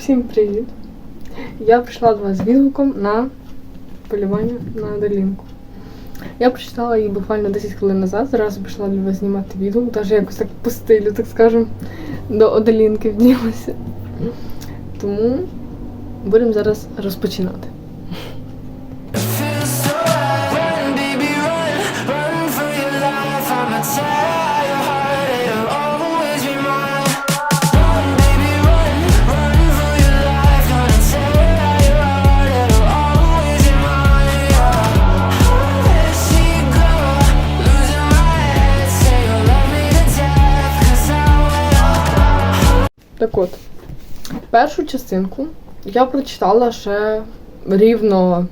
Всім привіт! Я прийшла до вас з відгуком на полювання на долінку. Я прочитала її буквально 10 хвилин назад. зразу прийшла для вас знімати відгук, навіть якось так по стилю, так скажемо, до Оделінки вділася. Тому будемо зараз розпочинати. Так от, першу частинку я прочитала ще рівно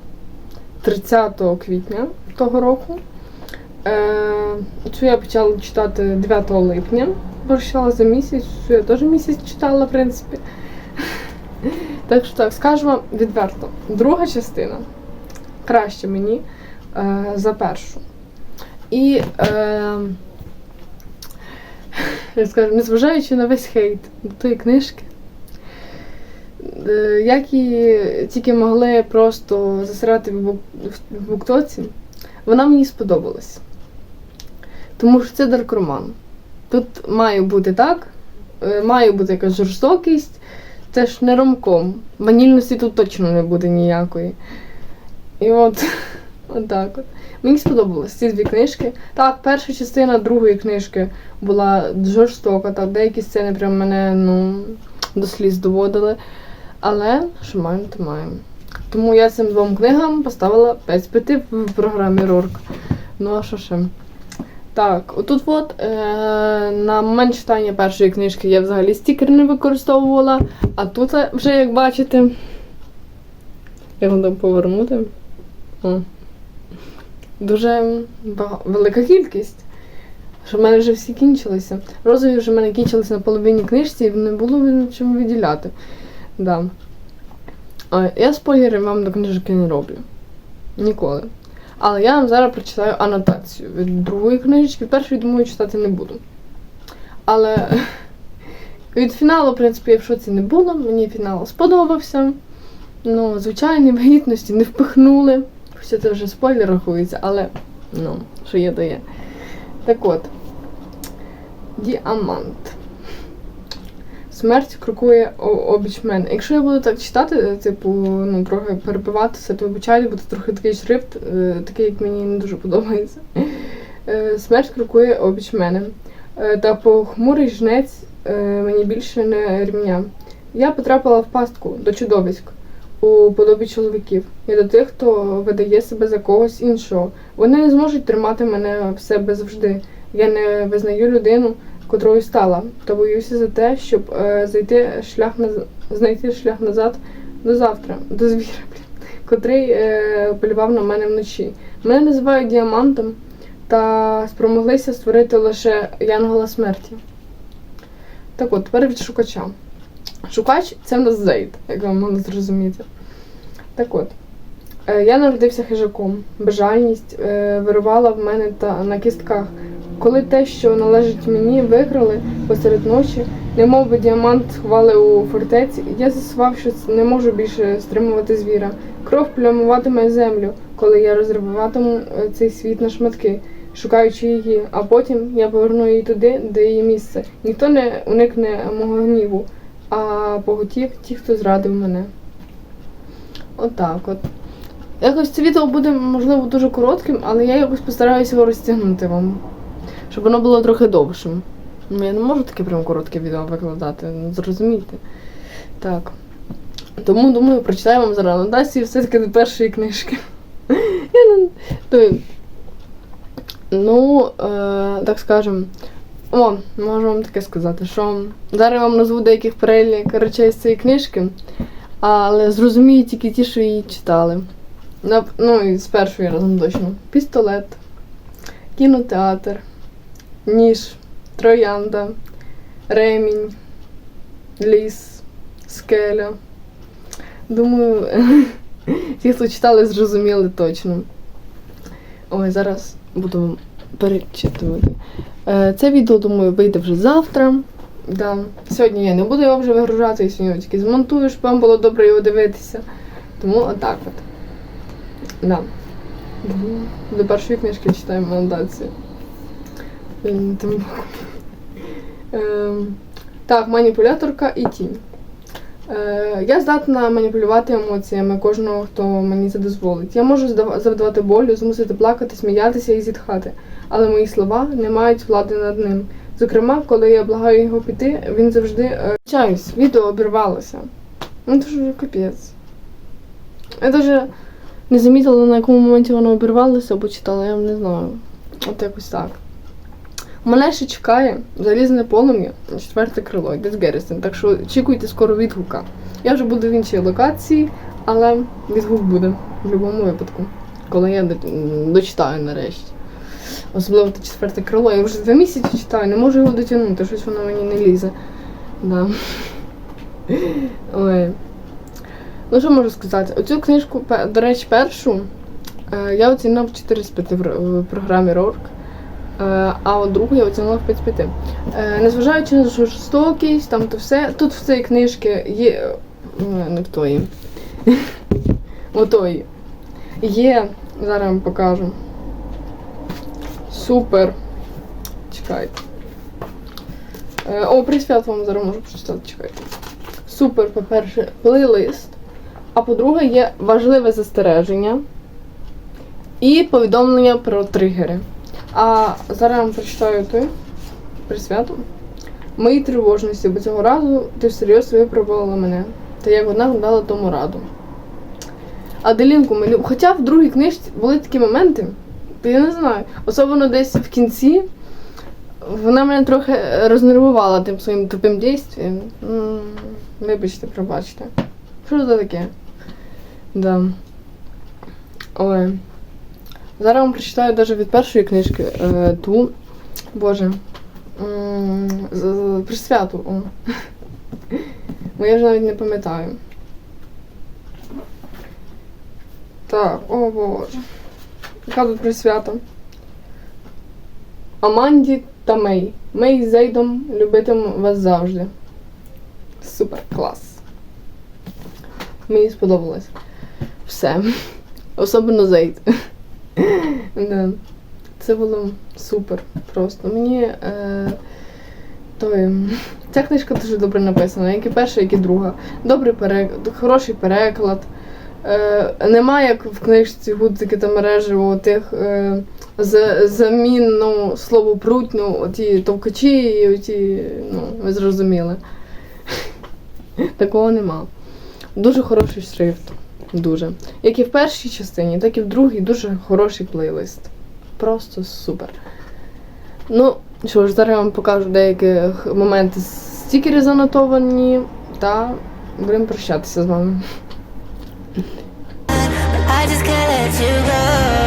30 квітня того року. Е, цю я почала читати 9 липня. Прочитала за місяць, цю я теж місяць читала, в принципі. Так що так, скажу вам відверто. Друга частина краще мені е, за першу. І е, скажу, незважаючи на весь хейт до тої книжки, е, як її тільки могли просто засирати в буктоці, вона мені сподобалась. Тому що це дарк-роман. Тут має бути так, е, має бути якась жорстокість, це ж не ромком. Ванільності тут точно не буде ніякої. І от, от так от. Мені сподобалось ці дві книжки. Так, перша частина другої книжки була жорстока, так, деякі сцени прям мене ну, до сліз доводили. Але що маємо, то маємо. Тому я цим двом книгам поставила 5 з 5 в програмі Рорк. Ну а що ще? Так, отут от е, на момент читання першої книжки я взагалі стікер не використовувала, а тут е, вже, як бачите, як вам там повернути. О. Дуже велика кількість. Що в мене вже всі кінчилися. Розові вже в мене кінчилися на половині книжці і не було чим виділяти. Да. Я спойлерів вам до книжки не роблю. Ніколи. Але я вам зараз прочитаю анотацію від другої книжечки. Першої, думаю, читати не буду. Але від фіналу, в принципі, я в шоці не було. Мені фінал сподобався. Ну, звичайні вагітності не впихнули. Хоча це вже спойлер рахується, але ну, що є, то є. Так от. Діамант. Смерть крокує обіч мене. Якщо я буду так читати, типу, ну, трохи перебиватися, то вибачаю, буде трохи такий шрифт, е, такий, як мені не дуже подобається. Е, Смерть крокує обіч мене. Е, Та похмурий жнець мені більше не рівня. Я потрапила в пастку до чудовиськ у подобі чоловіків і до тих, хто видає себе за когось іншого. Вони не зможуть тримати мене в себе завжди. Я не визнаю людину, котрою стала, та боюся за те, щоб е, зайти шлях наз... знайти шлях назад до завтра, до звіра, блін, котрий е, полював на мене вночі. Мене називають діамантом та спромоглися створити лише янгола смерті. Так от, тепер від шукача. Шукач це в нас Зейд, як вам можна зрозуміти. Так от. е, Я народився хижаком. Бажальність е, вирувала в мене та на кістках. Коли те, що належить мені, викрали посеред ночі, немов би діамант ховали у фортеці, я засував, що не можу більше стримувати звіра. Кров плямуватиме землю, коли я розриватиму е, цей світ на шматки, шукаючи її, а потім я поверну її туди, де її місце. Ніхто не уникне мого гніву, а поготів ті, хто зрадив мене. Отак от. Якось це відео буде, можливо, дуже коротким, але я якось постараюся його розтягнути вам. Щоб воно було трохи довшим. Ну, я не можу таке прям коротке відео викладати, ну, зрозумійте. Так. Тому, думаю, прочитаю вам зараз анотацію все-таки до першої книжки. Ну, е, так скажем. О, можу вам таке сказати, що зараз вам назву деяких перелік речей з цієї книжки, але зрозуміють тільки ті, що її читали. Ну, і з першої разом точно. Пістолет, кінотеатр, ніж, троянда, ремінь, ліс, скеля. Думаю, ті, хто читали, зрозуміли точно. Ой, зараз буду вам перечитувати. Е, Це відео, думаю, вийде вже завтра. Да. Сьогодні я не буду його вже вигружати, я сьогодні тільки змонтую, щоб вам було добре його дивитися. Тому отак от. Да. До першої книжки читаємо анотацію. Ем, Ем, Так, маніпуляторка і тінь. Е, я здатна маніпулювати емоціями кожного, хто мені це дозволить. Я можу завдавати болю, змусити плакати, сміятися і зітхати, але мої слова не мають влади над ним. Зокрема, коли я благаю його піти, він завжди е, Чаюсь, відео обірвалося. Ну це ж капець. Я навіть не замітила, на якому моменті воно обірвалося, бо читала, я не знаю. От якось так. Мене ще чекає залізне полум'я, четверте крило, Дес Геррісон, так що очікуйте скоро відгука. Я вже буду в іншій локації, але відгук буде в будь-якому випадку, коли я дочитаю нарешті. Особливо те четверте крило. Я вже два місяці читаю, не можу його дотягнути, щось воно мені не лізе. Да. Ой. Ну, що можу сказати? Оцю книжку, до речі, першу е, я оцінила в 4 з 5 в, програмі RORK. Е, а от другу я оцінила в 5 з 5. Е, незважаючи на жорстокість, там то все. Тут в цій книжці є. е, Не в тої. Отої. Є. Зараз вам покажу. Супер. Чекайте. О, присвят вам зараз можу прочитати, чекайте. Супер, по-перше, плейлист. А по-друге, є важливе застереження і повідомлення про тригери. А зараз я вам прочитаю той присвяту. Мої тривожності, бо цього разу ти всерйоз випробувала мене. Та як вона дала тому раду. Аделінку ми любимо. Хоча в другій книжці були такі моменти, то я не знаю. Особливо десь в кінці. Вона мене трохи рознервувала тим своїм тупим дійством. Вибачте, пробачте. Що це таке? Да. Ой. Зараз вам прочитаю навіть від першої книжки е, ту. Боже. Присвяту. О. Бо я вже навіть не пам'ятаю. Так, о боже. Яка тут присвята? Аманді та Мей. Мей Зейдом любитиму вас завжди. Супер, клас. Мені сподобалось. Все. Особливо Зейд. Да. Це було супер просто. Мені е, той, ця книжка дуже добре написана, як і перша, як і друга. Добрий переклад, хороший переклад. Е, немає, як в книжці гудзики та мережево тих е, з, замін ну, слово пруть, ну, оті товкачі і оті, ну, ви зрозуміли. Такого нема. Дуже хороший шрифт. Дуже. Як і в першій частині, так і в другій дуже хороший плейлист. Просто супер. Ну, що ж, зараз я вам покажу деякі моменти стікери занотовані, та будемо прощатися з вами. I just can't let you go.